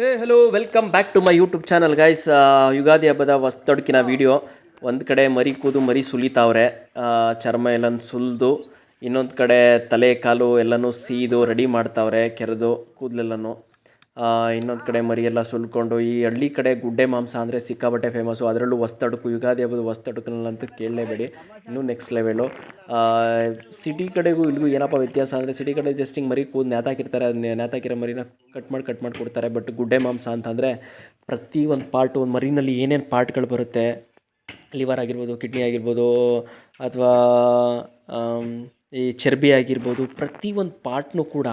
Hey hello welcome back to my YouTube channel guys Ugadi ಹಬ್ಬದ ಹೊಸ್ತೊಡಕಿನ video ಒಂದು ಕಡೆ ಮರಿ ಕೂದು, ಮರಿ ಸುಲಿತಾವ್ರೆ. ಚರ್ಮ ಎಲ್ಲ ಸುಲಿದು, ಇನ್ನೊಂದು ಕಡೆ ತಲೆ, ಕಾಲು ಎಲ್ಲನೂ ಸೀದು ರೆಡಿ ಮಾಡ್ತಾವ್ರೆ, ಕೆರೆದು, ಕೂದಲೆಲ್ಲನೂ. ಇನ್ನೊಂದು ಕಡೆ ಮರಿ ಎಲ್ಲ ಸುಲ್ಕೊಂಡು, ಈ ಹಳ್ಳಿ ಕಡೆ ಗುಡ್ಡೆ ಮಾಂಸ ಅಂದರೆ ಸಿಕ್ಕಾಬಟ್ಟೆ ಫೇಮಸ್ಸು ಅದರಲ್ಲೂ ಹೊಸ್ತಡುಕು ಯುಗಾದಿ ಹಬ್ಬದ ಹೊಸ್ತಡುಕಿನಲ್ಲಂತೂ ಕೇಳಲೇಬೇಡಿ. ಇನ್ನೂ ನೆಕ್ಸ್ಟ್ ಲೆವೆಲು ಸಿಟಿ ಕಡೆಗೂ ಇಲ್ಲಿಗೂ ಏನಪ್ಪ ವ್ಯತ್ಯಾಸ ಅಂದರೆ ಸಿಟಿ ಕಡೆ ಜಸ್ಟ್ ಹಿಂಗೆ ಮರಿ ಕೂದ್ ನೇತಾಕಿರ್ತಾರೆ ಅದನ್ನ ನೇತಾಕಿರೋ ಮರಿನ ಕಟ್ ಮಾಡಿ ಕಟ್ ಮಾಡಿ ಕೊಡ್ತಾರೆ. ಬಟ್ ಗುಡ್ಡೆ ಮಾಂಸ ಅಂತಂದರೆ ಪ್ರತಿ ಒಂದು ಪಾರ್ಟು ಒಂದು ಮರಿನಲ್ಲಿ ಏನೇನು ಪಾರ್ಟ್ಗಳು ಬರುತ್ತೆ? ಲಿವರ್ ಆಗಿರ್ಬೋದು ಕಿಡ್ನಿ ಆಗಿರ್ಬೋದು, ಅಥವಾ ಈ ಚರ್ಬಿ ಆಗಿರ್ಬೋದು, ಪ್ರತಿ ಒಂದು ಪಾರ್ಟ್ನು ಕೂಡ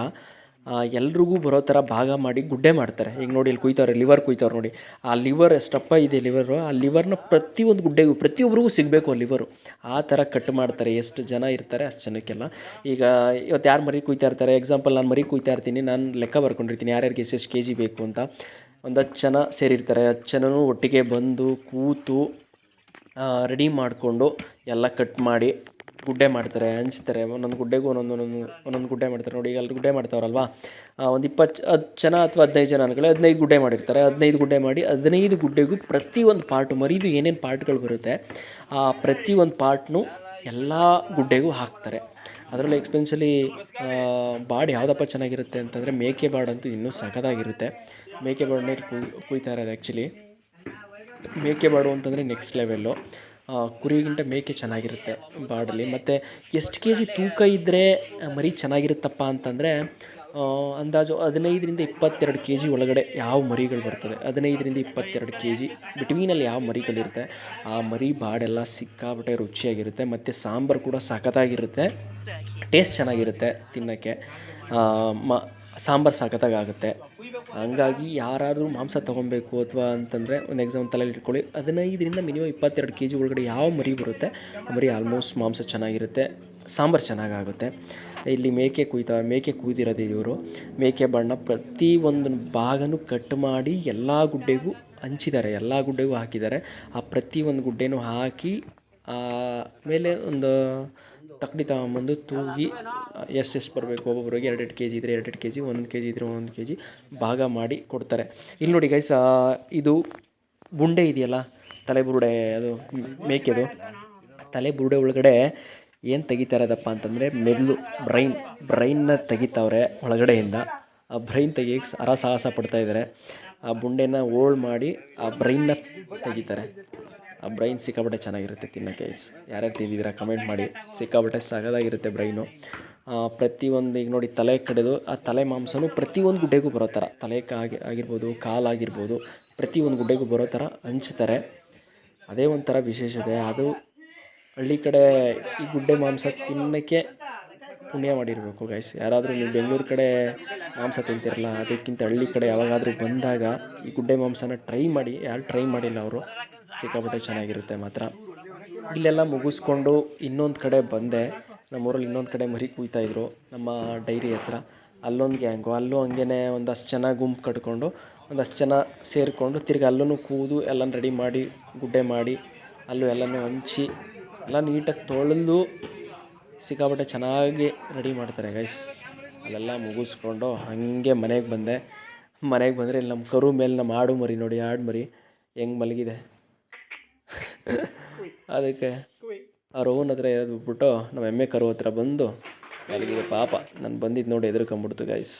ಎಲ್ರಿಗೂ ಬರೋ ಥರ ಭಾಗ ಮಾಡಿ ಗುಡ್ಡೆ ಮಾಡ್ತಾರೆ. ಈಗ ನೋಡಿ, ಇಲ್ಲಿ ಕುಯ್ತವ್ರೆ, ಲಿವರ್ ಕುಯ್ತವ್ರೆ ನೋಡಿ. ಆ ಲಿವರ್ ಎಷ್ಟಪ್ಪ ಇದೆ ಲಿವರು? ಆ ಲಿವರ್ನ ಪ್ರತಿಯೊಂದು ಗುಡ್ಡೆಗೂ ಪ್ರತಿಯೊಬ್ಬರಿಗೂ ಸಿಗಬೇಕು ಆ ಲಿವರು. ಆ ಥರ ಕಟ್ ಮಾಡ್ತಾರೆ. ಎಷ್ಟು ಜನ ಇರ್ತಾರೆ ಅಷ್ಟು ಜನಕ್ಕೆಲ್ಲ. ಈಗ ಇವತ್ತು ಯಾರು ಮರಿ ಕುಯ್ತಾ ಇರ್ತಾರೆ? ಎಕ್ಸಾಂಪಲ್ ನಾನು ಮರಿ ಕುಯ್ತಾ ಇರ್ತೀನಿ, ನಾನು ಲೆಕ್ಕ ಬರ್ಕೊಂಡಿರ್ತೀನಿ. ಯಾರ್ಯಾರಿಗೆ ಎಷ್ಟೆಷ್ಟು ಕೆ ಜಿ ಬೇಕು ಅಂತ. ಒಂದು ಹತ್ತು ಜನ ಸೇರಿರ್ತಾರೆ. ಹತ್ತು ಜನನೂ ಒಟ್ಟಿಗೆ ಬಂದು ಕೂತು ರೆಡಿ ಮಾಡಿಕೊಂಡು ಎಲ್ಲ ಕಟ್ ಮಾಡಿ ಗುಡ್ಡೆ ಮಾಡ್ತಾರೆ, ಹಂಚ್ತಾರೆ, ಒಂದೊಂದು ಗುಡ್ಡೆಗೂ ಒಂದೊಂದು ಒಂದೊಂದು ಒಂದೊಂದು ಗುಡ್ಡೆ ಮಾಡ್ತಾರೆ. ನೋಡಿ, ಈಗ ಅಲ್ಲಿ ಗುಡ್ಡೆ ಮಾಡ್ತಾವ್ರಲ್ವಾ? ಒಂದು ಇಪ್ಪತ್ತು ಹತ್ತು ಜನ ಅಥವಾ ಹದಿನೈದು ಜನ ಅನ್ಕೊಳ್ಳಿ, ಹದಿನೈದು ಗುಡ್ಡೆ ಮಾಡಿರ್ತಾರೆ. ಹದಿನೈದು ಗುಡ್ಡೆ ಮಾಡಿ ಹದಿನೈದು ಗುಡ್ಡೆಗೂ ಪ್ರತಿಯೊಂದು ಪಾರ್ಟು ಮರಿದು ಏನೇನು ಪಾರ್ಟ್ಗಳು ಬರುತ್ತೆ, ಆ ಪ್ರತಿಯೊಂದು ಪಾರ್ಟ್ನು ಎಲ್ಲ ಗುಡ್ಡೆಗೂ ಹಾಕ್ತಾರೆ. ಅದರಲ್ಲಿ ಎಕ್ಸ್ಪೆನ್ಷಲಿ ಬಾಡ್ ಯಾವುದಪ್ಪ ಚೆನ್ನಾಗಿರುತ್ತೆ ಅಂತಂದರೆ ಮೇಕೆ ಬಾಡ್ ಅಂತೂ ಇನ್ನೂ ಸಖತ್ತಾಗಿರುತ್ತೆ. ಮೇಕೆ ಬಾಡ್ನೇ ಕುಯ್, ಕುಯ್ತಾ ಇರೋದು ಆ್ಯಕ್ಚುಲಿ ಮೇಕೆ ಬಾಡು ಅಂತಂದರೆ ನೆಕ್ಸ್ಟ್ ಲೆವೆಲ್ಲು ಕುರಿಗಿಂತ ಮೇಕೆ ಚೆನ್ನಾಗಿರುತ್ತೆ ಬಾಡಲ್ಲಿ. ಮತ್ತು ಎಷ್ಟು ಕೆ ಜಿ ತೂಕ ಇದ್ದರೆ ಮರಿ ಚೆನ್ನಾಗಿರುತ್ತಪ್ಪ ಅಂತಂದರೆ ಅಂದಾಜು ಹದಿನೈದರಿಂದ ಇಪ್ಪತ್ತೆರಡು ಕೆ ಜಿ ಒಳಗಡೆ ಯಾವ ಮರಿಗಳು ಬರ್ತದೆ ಹದಿನೈದರಿಂದ ಇಪ್ಪತ್ತೆರಡು ಕೆ ಜಿ ಬಿಟ್ವೀನಲ್ಲಿ ಯಾವ ಮರಿಗಳಿರುತ್ತೆ. ಆ ಮರಿ ಬಾಡೆಲ್ಲ ಸಿಕ್ಕಾಬಿಟ್ಟೆ ರುಚಿಯಾಗಿರುತ್ತೆ. ಮತ್ತು ಸಾಂಬಾರು ಕೂಡ ಸಖತ್ತಾಗಿರುತ್ತೆ. ಟೇಸ್ಟ್ ಚೆನ್ನಾಗಿರುತ್ತೆ ತಿನ್ನೋಕ್ಕೆ. ಮ ಸಾಂಬಾರು ಸಖತ್ತಾಗುತ್ತೆ ಹಂಗಾಗಿ ಯಾರಾದರೂ ಮಾಂಸ ತೊಗೊಬೇಕು ಅಥವಾ ಅಂತಂದರೆ ಒಂದು ಎಕ್ಸಾಮ್ ತಲೆಯಲ್ಲಿ ಇಟ್ಕೊಳ್ಳಿ. ಹದಿನೈದರಿಂದ ಮಿನಿಮಮ್ ಇಪ್ಪತ್ತೆರಡು ಕೆ ಜಿ ಒಳಗಡೆ ಯಾವ ಮರಿ ಬರುತ್ತೆ ಮರಿ ಆಲ್ಮೋಸ್ಟ್ ಮಾಂಸ ಚೆನ್ನಾಗಿರುತ್ತೆ, ಸಾಂಬಾರು ಚೆನ್ನಾಗಾಗುತ್ತೆ. ಇಲ್ಲಿ ಮೇಕೆ ಕುಯ್ತಾ, ಮೇಕೆ ಕುಯ್ದಿರೋದು ಇವರು. ಮೇಕೆ ಬಣ್ಣ ಪ್ರತಿ ಒಂದು ಭಾಗನೂ ಕಟ್ ಮಾಡಿ ಎಲ್ಲ ಗುಡ್ಡೆಗೂ ಹಂಚಿದ್ದಾರೆ, ಎಲ್ಲ ಗುಡ್ಡೆಗೂ ಹಾಕಿದ್ದಾರೆ. ಆ ಪ್ರತಿ ಒಂದು ಗುಡ್ಡೆನೂ ಹಾಕಿ ಮೇಲೆ ಒಂದು ತಕ್ಕಡಿ ತಗೊಂಬಂದು ತೂಗಿ ಎಷ್ಟೆಷ್ಟು ಬರಬೇಕು. ಒಬ್ಬೊಬ್ಬರಿಗೆ ಎರಡೆರಡು ಕೆ ಜಿ ಇದ್ದರೆ ಎರಡೆರಡು ಕೆ ಜಿ ಒಂದು ಕೆ ಜಿ ಇದ್ದರೆ ಒಂದು ಕೆ ಜಿ ಭಾಗ ಮಾಡಿ ಕೊಡ್ತಾರೆ. ಇಲ್ಲಿ ನೋಡಿ ಗೈಸ್ ಇದು ಬುಂಡೆ ಇದೆಯಲ್ಲ ತಲೆ ಬುರುಡೆ ಅದು ಮೇಕೆದು. ತಲೆ ಬುರುಡೆ ಒಳಗಡೆ ಏನು ತೆಗಿತಾ ಇರೋದಪ್ಪ ಅಂತಂದರೆ ಮೆದುಳು, ಬ್ರೈನ್ ಬ್ರೈನ್ನ ತೆಗಿತಾವ್ರೆ ಒಳಗಡೆಯಿಂದ. ಆ ಬ್ರೈನ್ ತೆಗಿಯಕ್ಕೆ ಹರಸಾಹಸ ಪಡ್ತಾ ಇದ್ದಾರೆ ಆ ಬುಂಡೆನ ಓಲ್ಡ್ ಮಾಡಿ ಆ ಬ್ರೈನ್ನ ತೆಗಿತಾರೆ. ಆ ಬ್ರೈನ್ ಸಿಕ್ಕಾಬಟ್ಟೆ ಚೆನ್ನಾಗಿರುತ್ತೆ ತಿನ್ನೋಕ್ಕೆ. ಐಸ್ ಯಾರ್ಯಾರು ತಿಂದಿದ್ದೀರಾ ಕಮೆಂಟ್ ಮಾಡಿ. ಸಿಕ್ಕಾಬಟ್ಟೆ ಸಗದಾಗಿರುತ್ತೆ ಬ್ರೈನು. ಪ್ರತಿಯೊಂದು ಈಗ ನೋಡಿ ತಲೆ ಕಡೆದು, ಆ ತಲೆ ಮಾಂಸನೂ ಪ್ರತಿಯೊಂದು ಗುಡ್ಡೆಗೂ ಬರೋ ಥರ. ತಲೆ ಕಾಗಿ ಆಗಿರ್ಬೋದು ಕಾಲಾಗಿರ್ಬೋದು ಪ್ರತಿಯೊಂದು ಗುಡ್ಡೆಗೂ ಬರೋ ಥರ ಹಂಚ್ತಾರೆ. ಅದೇ ಒಂಥರ ವಿಶೇಷತೆ. ಅದು ಹಳ್ಳಿ ಕಡೆ ಈ ಗುಡ್ಡೆ ಮಾಂಸ ತಿನ್ನೋಕ್ಕೆ ಪುಣ್ಯ ಮಾಡಿರಬೇಕು ಗೈಸ್ ಯಾರಾದರೂ ನೀವು ಬೆಂಗಳೂರು ಕಡೆ ಮಾಂಸ ತಿಂತಿರಲ್ಲ, ಅದಕ್ಕಿಂತ ಹಳ್ಳಿ ಕಡೆ ಯಾವಾಗಾದರೂ ಬಂದಾಗ ಈ ಗುಡ್ಡೆ ಮಾಂಸನ ಟ್ರೈ ಮಾಡಿ. ಯಾರು ಟ್ರೈ ಮಾಡಿಲ್ಲ ಅವರು ಸಿಕ್ಕಾಪಟ್ಟೆ ಚೆನ್ನಾಗಿರುತ್ತೆ ಮಾತ್ರ. ಇಲ್ಲೆಲ್ಲ ಮುಗಿಸ್ಕೊಂಡು ಇನ್ನೊಂದು ಕಡೆ ಬಂದೆ. ನಮ್ಮೂರಲ್ಲಿ ಇನ್ನೊಂದು ಕಡೆ ಮರಿ ಕುಯ್ತಾಯಿದ್ರು ನಮ್ಮ ಡೈರಿ ಹತ್ರ. ಅಲ್ಲೊಂದು ಗ್ಯಾಂಗು, ಅಲ್ಲೂ ಹಂಗೆ ಒಂದಷ್ಟು ಜನ ಗುಂಪು ಕಟ್ಕೊಂಡು, ಒಂದಷ್ಟು ಜನ ಸೇರಿಕೊಂಡು ತಿರ್ಗಿ ಅಲ್ಲೂ ಕೂದು ಎಲ್ಲ ರೆಡಿ ಮಾಡಿ, ಗುಡ್ಡೆ ಮಾಡಿ, ಅಲ್ಲೂ ಎಲ್ಲನೂ ಹಂಚಿ, ಎಲ್ಲ ನೀಟಾಗಿ ತೊಳೆದು ಸಿಕ್ಕಾಪಟ್ಟೆ ಚೆನ್ನಾಗಿ ರೆಡಿ ಮಾಡ್ತಾರೆ ಗೈಸ್ ಅಲ್ಲೆಲ್ಲ ಮುಗಿಸ್ಕೊಂಡು ಹಾಗೆ ಮನೆಗೆ ಬಂದೆ. ಮನೆಗೆ ಬಂದರೆ ಇಲ್ಲಿ ನಮ್ಮ ಕರು ಮೇಲೆ ನಮ್ಮ ಆಡು ಮರಿ ನೋಡಿ, ಆಡು ಮರಿ ಹೆಂಗೆ ಮಲಗಿದೆ. ಅದಕ್ಕೆ ಅವ್ರ ಓನ್ ಹತ್ರ ಬಿಟ್ಬಿಟ್ಟು ನಮ್ಮ ಎಮ್ಮೆ ಕರು ಹತ್ರ ಬಂದು ಅಲ್ಲಿಗೆ ಪಾಪ ನಾನು ಬಂದಿದ್ದು ನೋಡಿ ಎದುರ್ಕೊಂಬಿಡ್ತು ಗೈಸ್